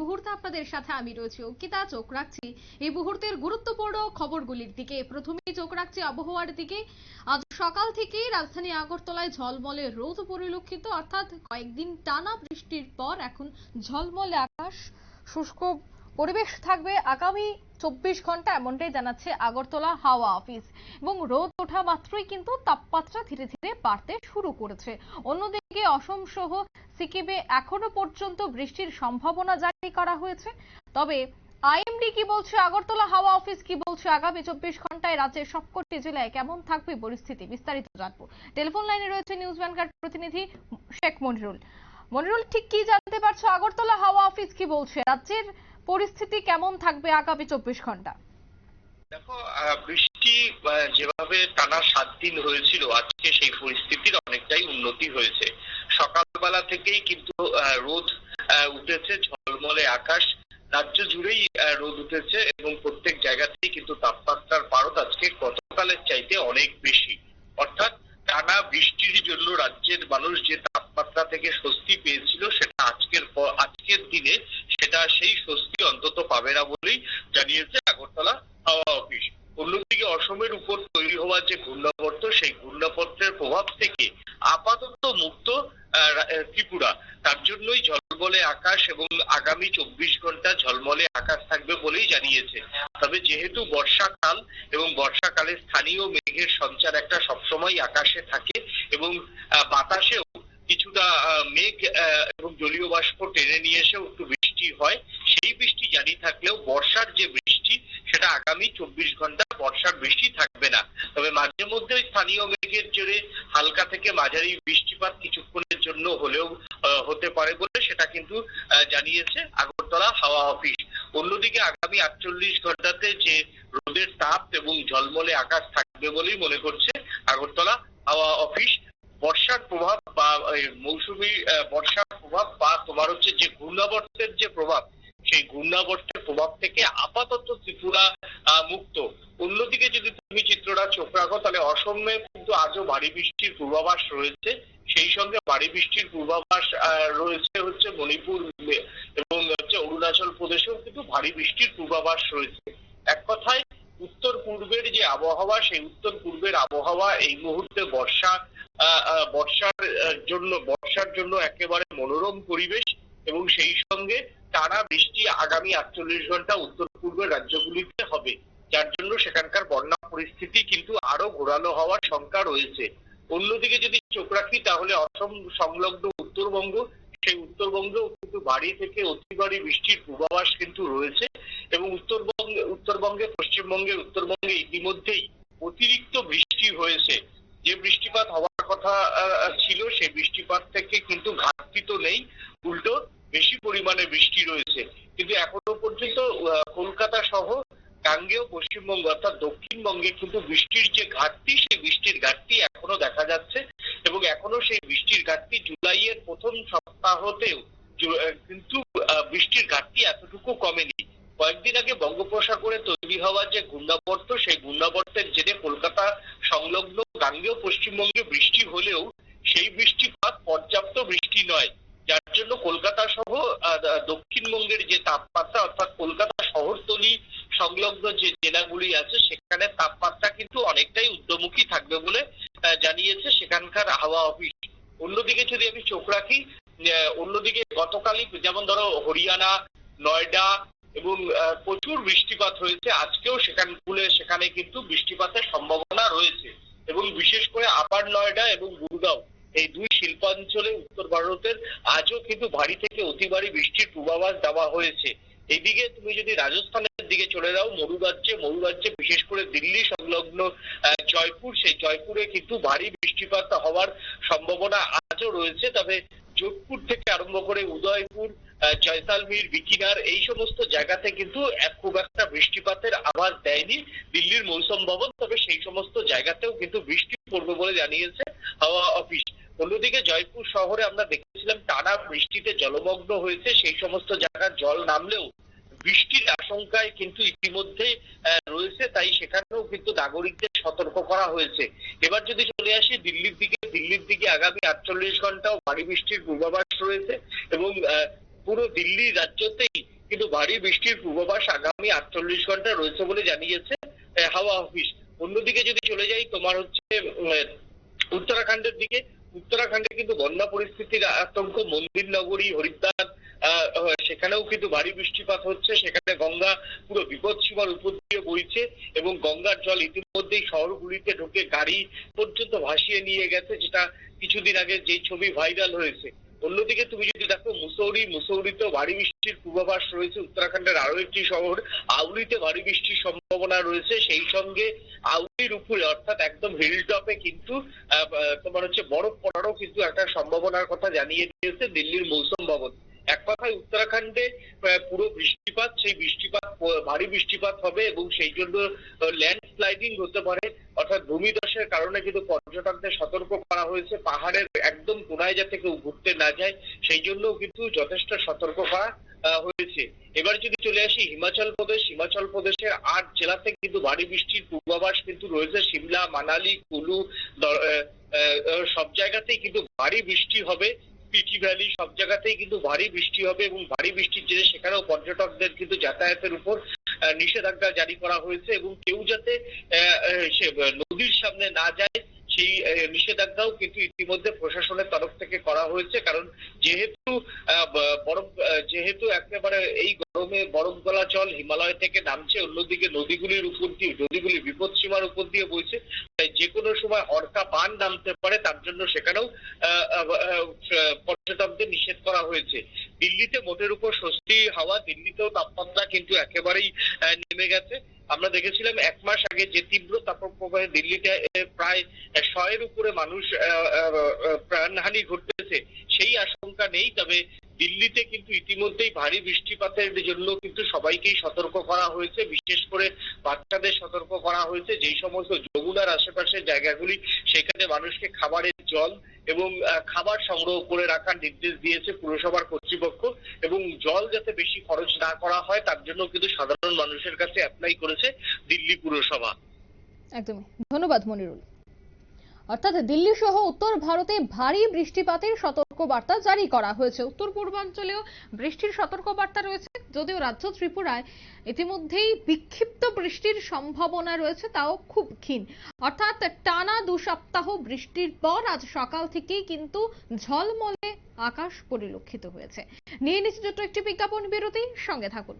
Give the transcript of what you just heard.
মুহূর্তে আপনাদের সাথে আমি রয়েছি অঙ্কিতা, চোখ রাখছি এই মুহূর্তের গুরুত্বপূর্ণ খবরগুলির দিকে। প্রথমেই চোখ রাখছি আবহাওয়ার দিকে। আজ সকাল থেকে রাজধানী আগরতলায় ঝলমলে রোদ পরিলক্ষিত, অর্থাৎ কয়েকদিন টানা বৃষ্টির পর এখন ঝলমলে আকাশ শুষ্ক পরিবেশ থাকবে আগামী চব্বিশ ঘণ্টা, এমনটাই জানাচ্ছে আগরতলা হাওয়া অফিস। এবং রোদ ওঠা মাত্রই কিন্তু তাপমাত্রা ধীরে ধীরে বাড়তে শুরু করেছে। অন্যদিকে অসম সহ সিকিমে এখনও পর্যন্ত বৃষ্টির সম্ভাবনা জারি করা হয়েছে। তবে আইএমডি কি বলছে, আগরতলা হাওয়া অফিস কি বলছে, আগামী চব্বিশ ঘন্টায় রাজ্যের সবকটি জেলায় কেমন থাকবে পরিস্থিতি, বিস্তারিত জানব। টেলিফোন লাইনে রয়েছে নিউজ ভ্যানগার্ড প্রতিনিধি শেখ মনিরুল। মনিরুল, ঠিক কি জানতে পারছ? আগরতলা হাওয়া অফিস কি বলছে? রাজ্যের পরিস্থিতি কেমন থাকবে আগামী চব্বিশ ঘণ্টা? দেখো বৃষ্টি যেভাবে টানা সাত দিন হয়েছিল, আজকে সেই পরিস্থিতির অনেকটাই উন্নতি হয়েছে। সকালবেলা থেকেই কিন্তু রোদ উঠেছে, ঝলমলে আকাশ। রাজ্য জুড়েই রোদ উঠেছে এবং প্রত্যেক জায়গাতেই কিন্তু তাপমাত্রার পারদ আজকে গতকালের চাইতে অনেক বেশি। অর্থাৎ টানা বৃষ্টির জন্য রাজ্যের মানুষ যে তাপমাত্রা থেকে স্বস্তি পেয়েছিল, সেটা আজকের পর আজকের দিনে সেটা সেই স্বস্তি অন্তত পাবে না বলেই জানিয়েছে আগরতলা হাওয়া অফিস। অন্যদিকে অসমের উপর তৈরি হওয়া যে ঘূর্ণাবর্ত, সেই ঘূর্ণাবর্তের প্রভাব থেকে আপাতত মুক্ত ত্রিপুরা। তার জন্যই ঝলমলে আকাশ এবং আগামী চব্বিশ ঘণ্টা ঝলমলে আকাশ থাকবে বলেই জানিয়েছে। তবে যেহেতু বর্ষাকাল এবং বর্ষাকালে স্থানীয় মেঘের সঞ্চার একটা সবসময় আকাশে থাকে এবং বাতাসেও কিছুটা মেঘ এবং জলীয় বাষ্প টেনে নিয়ে এসেও একটু হয়, সেই বৃষ্টি জারি থাকলেও বর্ষার যে বৃষ্টি, সেটা আগামী চব্বিশ ঘণ্টা বর্ষার বৃষ্টি থাকবে না। তবে মাঝে মধ্যে স্থানীয় মেঘের জোরে হালকা থেকে মাঝারি বৃষ্টিপাত কিছুক্ষণের জন্য হলেও হতে পারে বলে সেটা কিন্তু জানিয়েছে আগরতলা হাওয়া অফিস। অন্যদিকে আগামী আটচল্লিশ ঘন্টাতে যে রোদের তাপ এবং ঝলমলে আকাশ থাকবে বলেই মনে করছে আগরতলা হাওয়া অফিস। বর্ষার প্রভাব বা মৌসুমী বর্ষার প্রভাব বা তোমার হচ্ছে যে ঘূর্ণাবর্তের যে প্রভাব, সেই ঘূর্ণাবর্তের প্রভাব থেকে আপাতত ত্রিপুরা মুক্ত। অন্যদিকে যদি তুমি চিত্রটা চোখ রাখো, তাহলে অসমে কিন্তু আজও ভারী বৃষ্টির পূর্বাভাস রয়েছে। সেই সঙ্গে ভারী বৃষ্টির পূর্বাভাস রয়েছে হচ্ছে মণিপুর এবং হচ্ছে অরুণাচল প্রদেশেও কিন্তু ভারী বৃষ্টির পূর্বাভাস রয়েছে। এক কথায় উত্তর পূর্বের যে আবহাওয়া, সেই উত্তর পূর্বের আবহাওয়া এই মুহূর্তে বর্ষা বর্ষার জন্য বর্ষার জন্য একেবারে মনোরম পরিবেশ এবং সেই সঙ্গে টানা বৃষ্টি আগামী আটচল্লিশ ঘণ্টা উত্তর পূর্বের রাজ্যগুলিতে হবে, যার জন্য সেখানকার বন্যা পরিস্থিতি কিন্তু আরও ঘোরালো হওয়ার শঙ্কা রয়েছে। অন্যদিকে যদি চোখ রাখি, তাহলে অসম সংলগ্ন উত্তরবঙ্গ, সেই উত্তরবঙ্গেও কিন্তু বাড়ি থেকে অতি ভারী বৃষ্টির পূর্বাভাস কিন্তু রয়েছে এবং উত্তরবঙ্গে উত্তরবঙ্গে, পশ্চিমবঙ্গে, উত্তরবঙ্গে ইতিমধ্যেই অতিরিক্ত বৃষ্টি হয়েছে। যে বৃষ্টিপাত হওয়ার কথা ছিল, সেই বৃষ্টিপাত থেকে কিন্তু ঘাটতি তো নেই, উল্টো বেশি পরিমাণে বৃষ্টি রয়েছে। কিন্তু এখনও পর্যন্ত কলকাতা সহ গাঙ্গেয় পশ্চিমবঙ্গ অর্থাৎ দক্ষিণবঙ্গে কিন্তু বৃষ্টির যে ঘাটতি, সেই বৃষ্টির ঘাটতি এখনও দেখা যাচ্ছে এবং এখনও সেই বৃষ্টির ঘাটতি জুলাইয়ের প্রথম সপ্তাহতেও কিন্তু বৃষ্টির ঘাটতি এতটুকু কমেনি। কয়েকদিন আগে বঙ্গোপসাগরে তৈরি হওয়া যে ঘূর্ণাবর্ত সেই ঘূর্ণাবর্তের জেরে কলকাতা সংলগ্ন গাঙ্গেয় পশ্চিমবঙ্গে বৃষ্টি হলেও সেই বৃষ্টিপাত পর্যাপ্ত বৃষ্টি নয়। যার জন্য কলকাতা সহ দক্ষিণবঙ্গের যে তাপমাত্রা, অর্থাৎ কলকাতা শহরতলি সংলগ্ন যে জেলাগুলি আছে, সেখানে তাপমাত্রা কিন্তু অনেকটাই ঊর্ধ্বমুখী থাকবে বলে জানিয়েছে সেখানকার হাওয়া অফিস। অন্যদিকে যদি আমি চোখ রাখি অন্যদিকে গতকালই যেমন ধরো হরিয়ানা, নয়ডা এবং প্রচুর বৃষ্টিপাত হয়েছে। আজকেও সেখান সেখানগুলো সেখানে কিন্তু বৃষ্টিপাতের সম্ভাবনা রয়েছে এবং বিশেষ করে আপার নয়ডা এবং গুরগাঁও। এই দুই শিল্পাঞ্চলে উত্তর ভারতের আজও কিন্তু ভারী থেকে অতি ভারী বৃষ্টির পূর্বাভাস দেওয়া হয়েছে। এদিকে তুমি যদি রাজস্থানের দিকে চলে যাও, মরু রাজ্যে মরু রাজ্যে বিশেষ করে দিল্লি সংলগ্ন জয়পুর, সেই জয়পুরে কিন্তু ভারী বৃষ্টিপাত হওয়ার সম্ভাবনা আজও রয়েছে। তবে যোধপুর থেকে আরম্ভ করে উদয়পুর জয়সালমীর বিকিনার, এই সমস্ত জায়গাতে কিন্তু খুব একটা বৃষ্টিপাতের আভাস দেয়নি দিল্লির মৌসুম ভবন, তবে সেই সমস্ত জায়গাতেও কিন্তু বৃষ্টি পড়বে বলে জানিয়েছে হাওয়া অফিস। অন্যদিকে জয়পুর শহরে আমরা দেখেছিলাম টানা বৃষ্টিতে জলমগ্ন হয়েছে, সেই সমস্ত জায়গার জল নামলেও বৃষ্টির আশঙ্কায় কিন্তু ইতিমধ্যে রয়েছে, তাই সেখানেও কিন্তু নাগরিকদের সতর্ক করা হয়েছে। এবার যদি চলে আসি দিল্লির দিকে দিল্লির দিকে আগামী আটচল্লিশ ঘন্টাও ভারী বৃষ্টির পূর্বাভাস রয়েছে এবং পুরো দিল্লি রাজ্যতেই কিন্তু ভারী বৃষ্টির পূর্বাভাস আগামী আটচল্লিশ ঘণ্টা রয়েছে বলে জানিয়েছে হাওয়া অফিস। অন্যদিকে যদি চলে যাই, তোমার হচ্ছে উত্তরাখণ্ডের দিকে। উত্তরাখণ্ডে কিন্তু বন্যা পরিস্থিতির আতঙ্ক মন্দির নগরী হরিদ্বার সেখানেও কিন্তু ভারী বৃষ্টিপাত হচ্ছে। সেখানে গঙ্গা পুরো বিপদ সীমার উপর দিয়ে বইছে এবং গঙ্গার জল ইতিমধ্যেই শহরগুলিতে ঢুকে গাড়ি পর্যন্ত ভাসিয়ে নিয়ে গেছে, যেটা কিছুদিন আগে যে ছবি ভাইরাল হয়েছে। অন্যদিকে তুমি যদি দেখো, মুসৌরি, মুসৌরিতেও ভারী বৃষ্টির পূর্বাভাস রয়েছে। উত্তরাখণ্ডের আরও একটি শহর, আউলিতে ভারী বৃষ্টির সম্ভাবনা রয়েছে। সেই সঙ্গে আউলির উপরে অর্থাৎ একদম হিল টপে কিন্তু তোমার হচ্ছে বরফ পড়ারও কিন্তু একটা সম্ভাবনার কথা জানিয়ে দিয়েছে দিল্লির মৌসুম ভবন। এক কথায় উত্তরাখণ্ডে পুরো বৃষ্টিপাত, সেই বৃষ্টিপাত ভারী বৃষ্টিপাত হবে এবং সেই জন্য ল্যান্ডস্লাইডিং হতে পারে। অর্থাৎ ভূমিধসের কারণে কিন্তু পর্যটকদের সতর্ক করা হয়েছে। পাহাড়ের একদম কোনায় যাতে কেউ ঘুরতে না যায়, সেই জন্যও কিন্তু যথেষ্ট সতর্ক করা হয়েছে। এবার যদি চলে আসি হিমাচল প্রদেশ, হিমাচল প্রদেশের আট জেলাতে কিন্তু ভারী বৃষ্টির পূর্বাভাস কিন্তু রয়েছে। সিমলা, মানালি, কুলু সব জায়গাতেই কিন্তু ভারী বৃষ্টি হবে। পিটি ভ্যালি সব জায়গাতেই কিন্তু ভারী বৃষ্টি হবে এবং ভারী বৃষ্টির জেরে সেখানেও পর্যটকদের কিন্তু যাতায়াতের উপর নিষেধাজ্ঞা জারি করা হয়েছে এবং কেউ যাতে নদীর সামনে না যায় সেই নিষেধাজ্ঞাও কিন্তু ইতিমধ্যে প্রশাসনের তরফ থেকে করা হয়েছে। কারণ যেহেতু বরফ যেহেতু একেবারে এই গরমে বরফ গলা জল হিমালয় থেকে নামছে, অন্যদিকে নদীগুলির উপর দিয়ে, নদীগুলি বিপদ সীমার উপর দিয়ে বইছে, তাই যে কোনো সময় হরকা বান নামতে পারে, তার জন্য সেখানেও পর্যটকদের নিষেধ করা হয়েছে। দিল্লিতে মোটের উপর স্বস্তি হাওয়া, দিল্লিতেও তাপমাত্রা কিন্তু একেবারেই নেমে গেছে। আমরা দেখেছিলাম এক মাস আগে যে তীব্র তাপপ্রবাহে দিল্লিতে প্রায় শয়ের উপরে মানুষ প্রাণহানি ঘটতেছে, সেই আশঙ্কা নেই। তবে দিল্লিতে কিন্তু ইতিমধ্যেই ভারী বৃষ্টিপাতের জন্য কিন্তু সবাইকেই সতর্ক করা হয়েছে, বিশেষ করে বাচ্চাদের সতর্ক করা হয়েছে। যেই সমস্ত যমুনার আশেপাশের জায়গাগুলি, সেখানে মানুষকে খাবারের জল এবং খাবার সংগ্রহ করে রাখার নির্দেশ দিয়েছে পুরসভার কর্তৃপক্ষ এবং জল যাতে বেশি খরচ না করা হয়, তার জন্য কিন্তু সাধারণ মানুষের কাছে অ্যাপ্লাই করেছে দিল্লি পুরসভা। একদমই। ধন্যবাদ মনিরুল। অর্থাৎ দিল্লি সহ উত্তর ভারতে ভারী বৃষ্টিপাতের সতর্ক বার্তা জারি করা হয়েছে। উত্তর পূর্বাঞ্চলেও বৃষ্টির সতর্ক বার্তা রয়েছে, যদিও রাজ্য ত্রিপুরায় ইতিমধ্যেই বিক্ষিপ্ত বৃষ্টির সম্ভাবনা রয়েছে, তাও খুব ক্ষীণ। অর্থাৎ টানা দু সপ্তাহ বৃষ্টির পর আজ সকাল থেকেই কিন্তু ঝলমলে আকাশ পরিলক্ষিত হয়েছে। নিয়ে নিচ্ছে ছোট্ট একটি বিজ্ঞাপন বিরতি, সঙ্গে থাকুন।